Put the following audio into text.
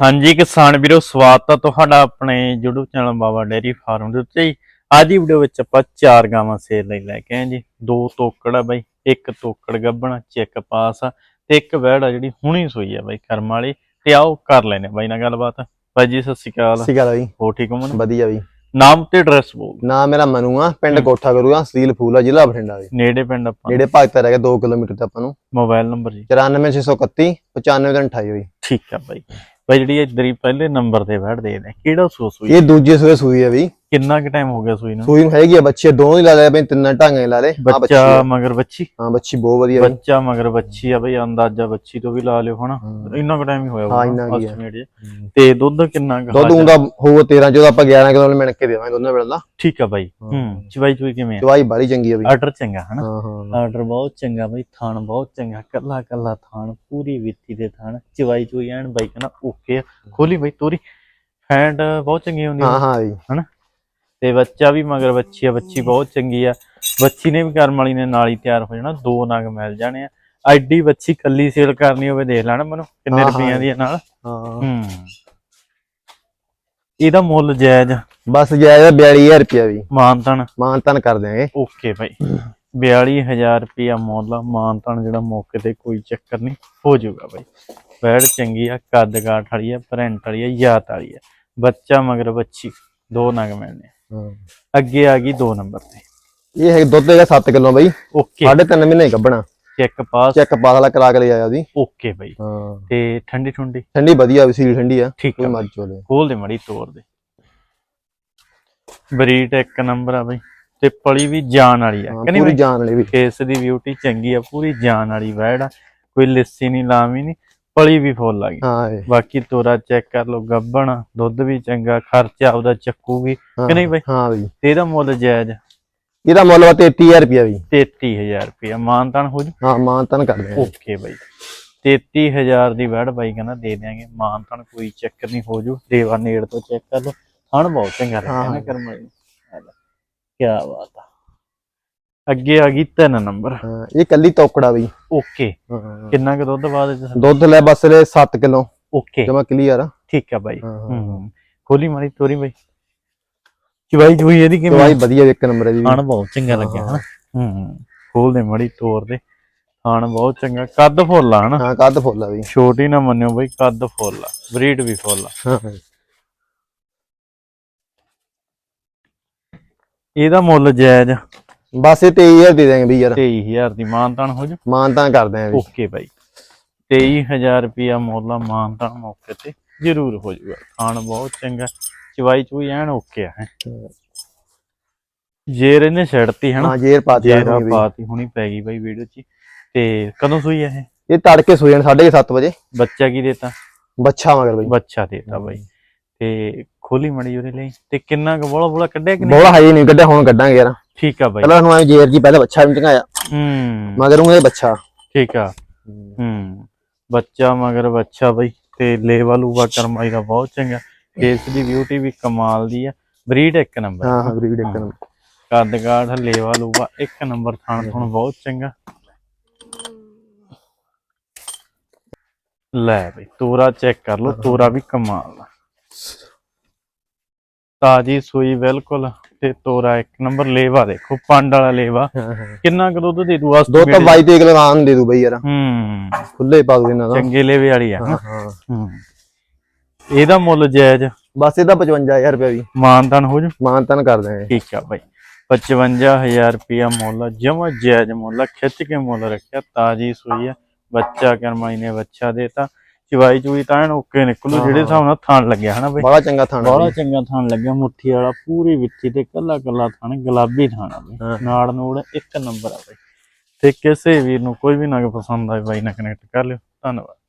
ਹਾਂਜੀ ਕਿਸਾਨ ਵੀਰੋ ਸਵਾਗਤ ਹੈ ਤੁਹਾਡਾ ਆਪਣੇ YouTube channel Baba dairy farm ਦੇ ਉੱਤੇ ਜੀ। ਅੱਜ ਦੀ ਵੀਡੀਓ ਵਿੱਚ ਆਪਾਂ ਚਾਰ ਗਾਵਾਂ ਸੇਲ ਲਈ ਲੈ ਕੇ ਆਏ ਜੀ। ਦੋ ਤੋਕੜ ਆ ਬਾਈ ਇੱਕ ਤੋਕੜ ਗੱਬਣ ਚੈੱਕ ਪਾਸ ਆ ਤੇ ਇੱਕ ਵੈੜ ਆ ਜਿਹੜੀ ਹੁਣੀ ਸੋਈ ਆ ਬਾਈ ਕਰਮ ਵਾਲੀ। ਤੇ ਆਓ ਕਰ ਲੈਨੇ ਬਾਈ ਨਾਲ ਗੱਲਬਾਤ। ਬਾਈ ਜੀ ਸਤਿ ਸ਼੍ਰੀ ਅਕਾਲ। ਸਤਿ ਸ਼੍ਰੀ ਅਕਾਲ ਜੀ। ਹੋ ਠੀਕ ਹੋ ਮਨ? ਵਧੀਆ ਵੀ ਨਾਮ ਤੇ ਐਡਰੈਸ ਬੋਲ। ਨਾਮ ਮੇਰਾ ਮਨੂ ਆ ਪਿੰਡ। ਕੋਠਾ ਕਰੂਗਾ ਸਦੀਲ ਫੂਲਾ ਜ਼ਿਲ੍ਹਾ ਬਠਿੰਡਾ ਜੀ ਨੇੜੇ ਪਿੰਡ ਆਪਾਂ। ਜਿਹੜੇ ਭਗਤ ਰਹਿ ਗਏ 2 ਕਿਲੋਮੀਟਰ ਤੇ ਆਪਾਂ ਨੂੰ। ਮੋਬਾਈਲ ਨੰਬਰ ਜੀ। 94631 95328 ਹੋਈ। ਠੀਕ ਆ ਬਾਈ। ਬਈ ਜਿਹੜੀ ਇੱਧਰ ਹੀ ਪਹਿਲੇ ਨੰਬਰ ਤੇ ਬੈਠਦੇ ਨੇ, ਕਿਹੜਾ ਸੋ ਸੂਈ? ਇਹ ਦੂਜੇ ਸੂਏ ਸੂਈ ਆ ਬਈ। ਕਿੰਨਾ ਕੁ ਟਾਈਮ ਹੋ ਗਿਆ ਸੂਈ ਨੂੰ? ਸੂਈ ਨੂੰ ਹੈਗੀ ਆ ਬੱਚੇ ਦੋਨੋਂ ਹੀ ਲਾ ਲਏ ਬਈ ਤਿੰਨਾਂ ਢਾਂਗੇ ਲਾ ਆਹ ਬੱਚੀ। ਮਗਰ ਬੱਚੀ? ਹਾਂ ਬੱਚੀ ਬਹੁਤ ਵਧੀਆ ਬਈ। ਬੱਚਾ ਮਗਰ ਬੱਚੀ ਆ ਬਈ ਅੰਦਾਜ਼ਾ ਬੱਚੀ ਤੋਂ ਵੀ ਲਾ ਲਿਓ ਹਨਾ। ਇੰਨਾ ਕੁ ਟਾਈਮ ਹੀ ਹੋਇਆ ਹਾਂ, ਇੰਨਾ ਕੁ ਹੀ। ਤੇ ਦੁੱਧ ਕਿੰਨਾ ਕੁ ਦੁੱਧ? ਹੁੰਦਾ ਹੋਊਗਾ 13 ਜਦੋਂ ਆਪਾਂ 11 ਕਿਲੋ ਮਿਣ ਕੇ ਦੇਵਾਂਗੇ ਦੋਨਾਂ ਵੇਲੇ ਦਾ। ਠੀਕ ਆ ਬਾਈ। ਹਾਂ। ਚਵਾਈ ਚੁਈ ਕਿਵੇਂ ਆ? ਚਵਾਈ ਬਾਲੀ ਚੰਗੀ ਆ ਬਈ। ਆਰਡਰ ਚੰਗਾ ਹਨਾ? ਹਾਂ ਹਾਂ ਆਰਡਰ ਬਹੁਤ ਚੰਗਾ ਬਈ ਥਾਣ ਬਹੁਤ ਚੰਗਾ ਕੱਲਾ ਕੱਲਾ ਥਾਣ ਪੂਰੀ ਵਿੱਤੀ ਦੇ ਥਾਣ ਚਵਾਈ ਚੁਈ ਐਨ ਬਾਈ ਕਹਿੰਦਾ ਓਕੇ। ਖੋਲੀ ਬਾਈ ਤੋਰੀ। ਫੈਂਟ ਬਹੁਤ ਚੰਗੀ ਹੁੰਦੀ ਹਾਂ ਹਾਂ ਬਈ। ਤੇ ਬੱਚਾ ਵੀ ਮਗਰ ਬੱਚੀ ਆ ਬੱਚੀ ਬਹੁਤ ਚੰਗੀ ਆ। ਬੱਚੀ ਨੇ ਵੀ ਕਰਮ ਵਾਲੀ ਨੇ ਨਾਲ ਹੀ ਤਿਆਰ ਹੋ ਜਾਣਾ ਦੋ ਨਗ ਮਿਲ ਜਾਣੇ ਆ। ਐਡੀ ਬੱਚੀ ਕੱਲੀ ਸੇਲ ਕਰਨੀ ਹੋਵੇ ਦੇਖ ਲੈਣਾ ਮੈਨੂੰ ਕਿੰਨੇ। ਰੁਪਈਆਂ ਦੀ ਆ ਨਾਲ। ਹਾਂ। ਇਹਦਾ ਮੁੱਲ ਜਾਇਜ਼ ਬਸ ਜਾਇਜ਼ 42000 ਰੁਪਿਆ ਵੀ। ਮਾਨਤਨ। ਮਾਨ ਤਨ ਕਰ ਦਿਆਂਗੇ। ਓਕੇ ਭਾਈ। 42000 ਰੁਪਿਆ ਮੁੱਲ ਮਾਨਤਨ ਜਿਹੜਾ ਮੌਕੇ ਤੇ ਕੋਈ ਚੱਕਰ ਨਹੀਂ ਹੋ ਜਾਊਗਾ ਭਾਈ। ਬੈੜ ਚੰਗੀ ਆ ਕੱਦ ਕਾਠ ਵਾਲੀ ਆ ਪ੍ਰਿੰਟ ਵਾਲੀ ਆ ਯਾਤ ਵਾਲੀ ਆ। ਬੱਚਾ ਮਗਰ ਬੱਚੀ ਦੋ ਨਗ ਮਿਲਨੇ ਅੱਗੇ ਆ ਗਈ ਦੋ ਨੰਬਰ ਤੇ। ਇਹ ਹੈ ਦੁੱਧ ਹੈਗਾ 7 ਕਿਲੋ ਬਈ। ਓਕੇ। ਸਾਢੇ ਤਿੰਨ ਮਹੀਨੇ ਕੱਢਣਾ ਚੈੱਕ ਪਾਸ। ਚੈੱਕ ਪਾਸਲਾ ਕਰਾ ਕੇ ਲੈ ਆਇਆ ਉਹਦੀ ਓਕੇ ਹਾਂ। ਤੇ ਠੰਡੀ ਠੁੰਡੀ? ਠੰਡੀ ਵਧੀਆ ਵੀ ਸੀਲ ਠੰਡੀ ਆ। ਠੀਕ ਆ। ਮਰਜ਼ੀ ਚੋਲੇ ਖੋਲ ਦੇ ਮੜੀ ਤੋੜ ਦੇ। ਬਰੀਟ ਇੱਕ ਨੰਬਰ ਆ ਬਈ। ਤੇ ਪਲੀ ਵੀ ਜਾਨ ਵਾਲੀ ਆ ਪੂਰੀ ਬਈ? ਜਾਨ ਵਾਲੀ ਵੀ। ਫੇਸ ਦੀ ਬਿਊਟੀ ਚੰਗੀ ਆ ਪੂਰੀ ਜਾਨ ਵਾਲੀ ਵੈੜ ਆ। ਕੋਈ ਲਿੱਸੀ ਨਹੀਂ ਲਾਵੀ ਨਹੀਂ। ਪਲੀ ਵੀ ਫੁੱਲ ਆ ਗਈ। ਹਾਂ ਇਹ, ਬਾਕੀ ਤੋਰਾ ਚੈੱਕ ਕਰ ਲੋ ਗੱਬਣ ਦੁੱਧ ਵੀ ਚੰਗਾ ਖਰਚਾ ਉਹਦਾ ਚੱਕੂਗੀ ਕਿ ਨਹੀਂ ਬਈ? ਹਾਂ ਬਈ। ਤੇ ਇਹਦਾ ਮੁੱਲ ਜਾਇਜ਼? ਇਹਦਾ ਮੁੱਲ ਵਾ 33000 ਰੁਪਿਆ ਵੀ 33000 ਰੁਪਇਆ ਮਾਨਤਾਨ ਹੋ ਜੂ? ਹਾਂ ਮਾਨ ਤਨ ਕਰ ਦਿਆਂਗੇ। ਓਕੇ ਬਾਈ। 33000 ਦੀ ਵੈੜ ਬਾਈ ਕਹਿੰਦਾ ਦੇ ਦਿਆਂਗੇ ਮਾਨਤਾਨ ਕੋਈ ਚੱਕਰ ਨਹੀਂ ਹੋ ਜੂ। ਦੇਵਾ ਨੇੜ ਤੋਂ ਚੈੱਕ ਕਰ ਲੋ ਹਣ ਬਹੁਤ ਚੰਗਾ ਲੱਗਿਆ ਨਾ ਹਾਂ। ਕਰਮ ਕੀ ਬਾਤ ਆ। ਅੱਗੇ ਆ ਗਈ ਤਿੰਨ ਨੰਬਰ। ਹਾਂ ਇਹ ਕੱਲੀ ਤੋਕੜਾ ਬਈ। ਓਕੇ। ਕਿੰਨਾ ਕੁ ਦੁੱਧ ਬਾਅਦ ਚ ਦੁੱਧ ਲੈ ਬਸ ਲੈ 7 ਕਿਲੋ। ਓਕੇ। ਜਮਾ ਕਲੀਅਰ ਆ। ਠੀਕ ਆ ਬਾਈ। ਹਾਂ, ਖੋਲੀ ਮਾਰੀ ਤੋਰੀ ਬਾਈ। ਚਵਾਈ ਚੁਈ ਇਹਦੀ ਕਿਵੇਂ? ਦਵਾਈ ਵਧੀਆ ਇੱਕ ਨੰਬਰ ਇਹਦੀ ਵੀ। ਖਾਣ ਬਹੁਤ ਚੰਗਾ ਲੱਗਿਆ ਹਨਾ? ਹੂੰ ਖੋਲ ਦੇ ਮੜੀ ਤੋਰ ਦੇ। ਖਾਣ ਬਹੁਤ ਚੰਗਾ। ਕੱਦ ਫੁੱਲ ਆ ਹਨਾ? ਹਾਂ ਕੱਦ ਫੁੱਲ ਆ ਬਈ। ਛੋਟੀ ਨਾ ਮੰਨਿਓ ਬਈ ਕੱਦ ਫੁੱਲ ਆ। ਬਰੀਡ ਵੀ ਫੁੱਲ ਆ। ਹਾਂ। ਇਹਦਾ ਮੁੱਲ ਜਾਇਜ਼ ਬਸ ਇਹ 23000 ਦੇ ਦਾਂਗੇ ਬਈ ਯਾਰ। 23000 ਦੀ ਮਾਨਤਾਨ ਹੋ ਜਾ। ਮਾਨ ਤਾਂ ਕਰ ਦਿਆਂਗੇ ਓਕੇ ਬਾਈ। 23000 ਰੁਪਿਆ ਮੁੱਲ ਮਾਨਤਾਨ ਮੌਕੇ ਤੇ। ਜ਼ਰੂਰ ਹੋ ਜਾਊਗਾ ਖਾਣ ਬਹੁਤ ਚੰਗਾ। ਚਵਾਈ ਚੂਈ ਐਨ ਓਕੇ ਆ ਹੈ। ਜੇਰ ਇਹਨੇ ਛੱਡਤੀ ਹਨਾ ਹਾਂ ਜੇਰ ਪਾਤੀ ਜੇਰਾ ਪਾਤੀ ਹੁਣੀ ਪੈ ਗਈ ਬਾਈ ਵੀਡੀਓ 'ਚ। ਹੀ। ਤੇ ਕਦੋਂ ਸੂਈ ਆ ਇਹ? ਤੜਕੇ ਸੋ ਜਾਣ 7:30 ਵਜੇ। ਬੱਚਾ ਕੀ ਦੇਤਾ? ਬੱਚਾ ਮਗਰ ਬਈ। ਬੱਚਾ ਦੇਤਾ ਬਾਈ। ਤੇ ਖੋਲੀ ਮੜੀ ਉਹਦੇ ਲਈ। ਤੇ ਕਿੰਨਾ ਕੁ ਬੋਲਾ ਬੋਲਾ ਕੱਢਿਆ ਕਿ ਨਹੀਂ? ਬੋਲਾ ਹਾਈ ਨਹੀਂ ਕੱਢਿਆ ਹੁਣ ਕੱਢਾਂਗੇ ਯਾਰ। ਠੀਕ ਆ ਬਾਈ। ਪਹਿਲਾਂ ਨੂੰ ਐ ਜੇਰ ਜੀ ਪਹਿਲਾਂ ਬੱਚਾ ਵੀ ਚੰਗਾਇਆ ਹੂੰ। ਮਗਰ ਉਹ ਇਹ ਬੱਚਾ। ਠੀਕ ਆ। ਹੂੰ। ਬੱਚਾ ਮਗਰ ਬੱਚਾ ਬਈ ਤੇ ਲੇਵਾ ਲੂਵਾ ਕਰਮਾਈ ਦਾ ਬਹੁਤ ਚੰਗਾ। ਫੇਸ ਦੀ ਬਿਊਟੀ ਵੀ ਕਮਾਲ ਦੀ ਆ। ਬਰੀਡ ਇੱਕ ਨੰਬਰ। ਹਾਂ ਹਾਂ ਬਰੀਡ ਇੱਕ ਨੰਬਰ। ਕੱਦ ਕਾਠ ਲੇਵਾ ਲੂਵਾ ਇੱਕ ਨੰਬਰ ਥਾਣ ਥੁਣ ਬਹੁਤ ਚੰਗਾ। ਲੈ ਬਈ ਤੋਰਾ ਚੈੱਕ ਕਰ ਲਓ ਤੋਰਾ ਵੀ ਕਮਾਲ ਦਾ ਤਾਜੀ ਸੂਈ ਬਿਲਕੁਲ ਤੇ ਤੋਰਾ ਇੱਕ ਨੰਬਰ ਲੇਵਾ ਦੇਖੋ ਪੰਡ ਵਾਲਾ ਲੇਵਾ। ਕਿੰਨਾ ਕੁ ਦੁੱਧ ਦੇ ਦੂ ਦੋ ਤਾਂ 22 ਤੇ ਕਿਲੋ ਆਨ ਦੇ ਦੂ ਬਈ ਯਾਰ। ਹੂੰ। ਖੁੱਲੇ ਪਾ ਦੂ ਇਹਨਾਂ ਦਾ। ਚੰਗੇ ਲੇਵੇ ਵਾਲੀ ਆ ਹਾਂ ਇਹਦਾ ਮੁੱਲ ਜਾਇਜ਼? ਬਸ ਇਹਦਾ 55000 ਰੁਪਏ ਵੀ। ਮਾਨਦਾਨ ਹੋ ਜੂ? ਮਾਨ ਤਨ ਕਰ ਦਿਆਂਗੇ ਠੀਕ ਆ ਬਾਈ। 55000 ਰੁਪਿਆ ਮੁੱਲ ਜਮਾ ਜਾਇਜ਼ ਮੁੱਲ ਖਿੱਚ ਕੇ ਮੁੱਲ ਰੱਖਿਆ ਤਾਜੀ ਸੂਈ ਆ। ਬੱਚਾ ਕਰਮਾਈ ਨੇ ਬੱਚਾ ਦੇਤਾ। ਚਵਾਈ ਚੂਈ ਤਾਂ ਐਨ ਓਕੇ ਨਿਕਲੂ ਜਿਹੜੇ ਹਿਸਾਬ ਨਾਲ ਥਾਣ ਲੱਗਿਆ ਹਨਾ ਬਾਈ? ਬੜਾ ਚੰਗਾ ਥਾਣਾ ਬੜਾ ਚੰਗਾ ਥਾਣ ਲੱਗਿਆ ਮੁੱਠੀ ਵਾਲਾ ਪੂਰੀ ਵਿੱਚੀ ਤੇ ਕੱਲਾ ਕੱਲਾ ਥਾਣ ਗੁਲਾਬੀ ਥਾਣਾ ਬਈ। ਨਾੜ ਨੂੜ ਇੱਕ ਨੰਬਰ ਆ ਬਾਈ। ਤੇ ਕਿਸੇ ਵੀਰ ਨੂੰ ਕੋਈ ਵੀ ਨਗ ਪਸੰਦ ਆਏ ਬਾਈ ਨਾਲ ਕਨੈਕਟ ਕਰ ਲਿਓ। ਧੰਨਵਾਦ।